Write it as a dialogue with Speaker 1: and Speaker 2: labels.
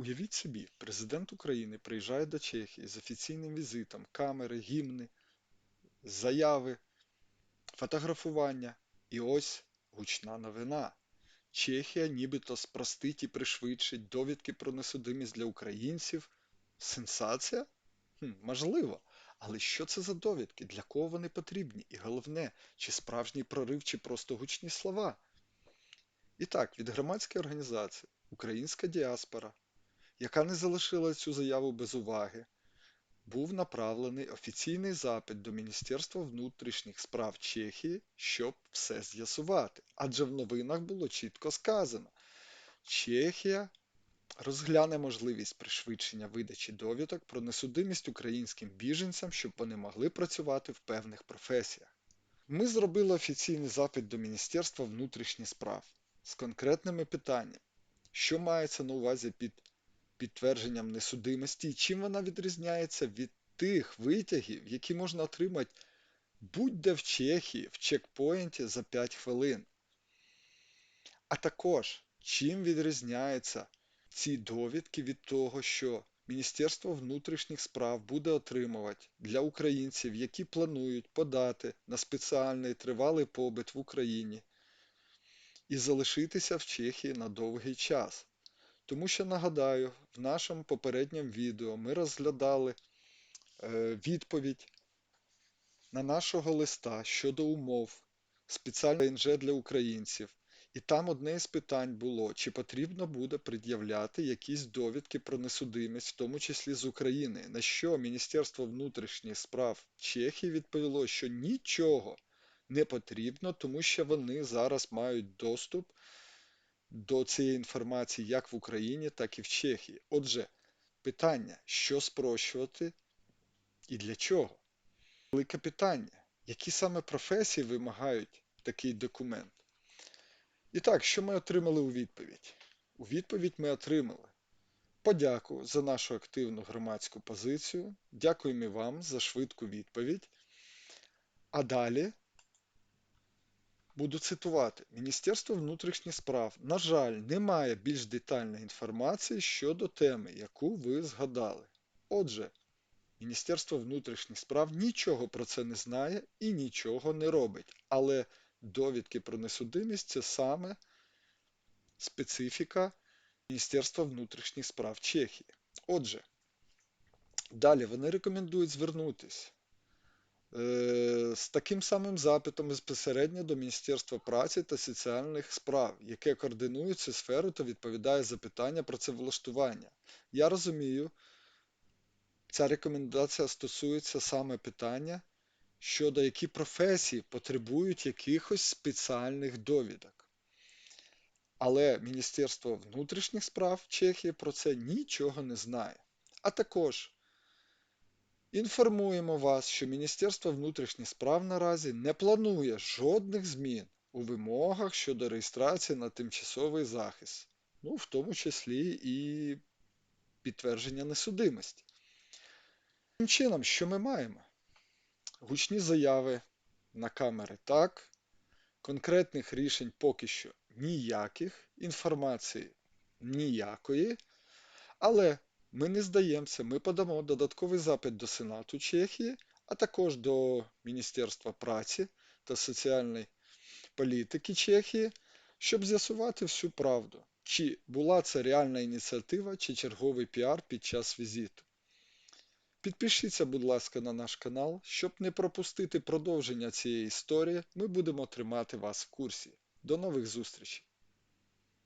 Speaker 1: Уявіть собі, президент України приїжджає до Чехії з офіційним візитом, камери, гімни, заяви, фотографування. І ось гучна новина. Чехія нібито спростить і пришвидшить довідки про несудимість для українців. Сенсація? Хм, Можливо. Але що це за довідки? Для кого вони потрібні? І головне, чи справжній прорив, чи просто гучні слова? І так, від громадської організації Українська діаспора, яка не залишила цю заяву без уваги, був направлений офіційний запит до Міністерства внутрішніх справ Чехії, щоб все з'ясувати. Адже в новинах було чітко сказано, Чехія розгляне можливість пришвидшення видачі довідок про несудимість українським біженцям, щоб вони могли працювати в певних професіях. Ми зробили офіційний запит до Міністерства внутрішніх справ з конкретними питаннями, що мається на увазі під підтвердженням несудимості і чим вона відрізняється від тих витягів, які можна отримати будь-де в Чехії в чекпоінті за 5 хвилин. А також, чим відрізняються ці довідки від того, що Міністерство внутрішніх справ буде отримувати для українців, які планують подати на спеціальний тривалий побит в Україні і залишитися в Чехії на довгий час. Тому що нагадаю, в нашому попередньому відео ми розглядали е, відповідь на нашого листа щодо умов спеціального НЖ для українців. І там одне із питань було, чи потрібно буде пред'являти якісь довідки про несудимість, в тому числі з України, на що Міністерство внутрішніх справ Чехії відповіло, що нічого не потрібно, тому що вони зараз мають доступ до цієї інформації як в Україні, так і в Чехії. Отже, питання, що спрощувати і для чого? Велике питання, які саме професії вимагають такий документ? І так, що ми отримали у відповідь? У відповідь ми отримали подяку за нашу активну громадську позицію. Дякуємо вам за швидку відповідь. А далі буду цитувати: Міністерство внутрішніх справ, на жаль, не має більш детальної інформації щодо теми, яку ви згадали. Отже, Міністерство внутрішніх справ нічого про це не знає і нічого не робить. Але довідки про несудимість це саме специфіка Міністерства внутрішніх справ Чехії. Отже, далі вони рекомендують звернутися з таким самим запитом безпосередньо до Міністерства праці та соціальних справ, яке координує цю сферу та відповідає за питання працевлаштування. Я розумію, ця рекомендація стосується саме питання щодо які професії потребують якихось спеціальних довідок. Але Міністерство внутрішніх справ Чехії про це нічого не знає. А також інформуємо вас, що Міністерство внутрішніх справ наразі не планує жодних змін у вимогах щодо реєстрації на тимчасовий захист, ну, в тому числі і підтвердження несудимості. Тим чином, що ми маємо? Гучні заяви на камери так. Конкретних рішень поки що ніяких, інформації ніякої. Але ми не здаємося, ми подамо додатковий запит до Сенату Чехії, а також до Міністерства праці та соціальної політики Чехії, щоб з'ясувати всю правду, чи була це реальна ініціатива, чи черговий піар під час візиту. Підпишіться, будь ласка, на наш канал, щоб не пропустити продовження цієї історії, ми будемо тримати вас в курсі. До нових зустрічей!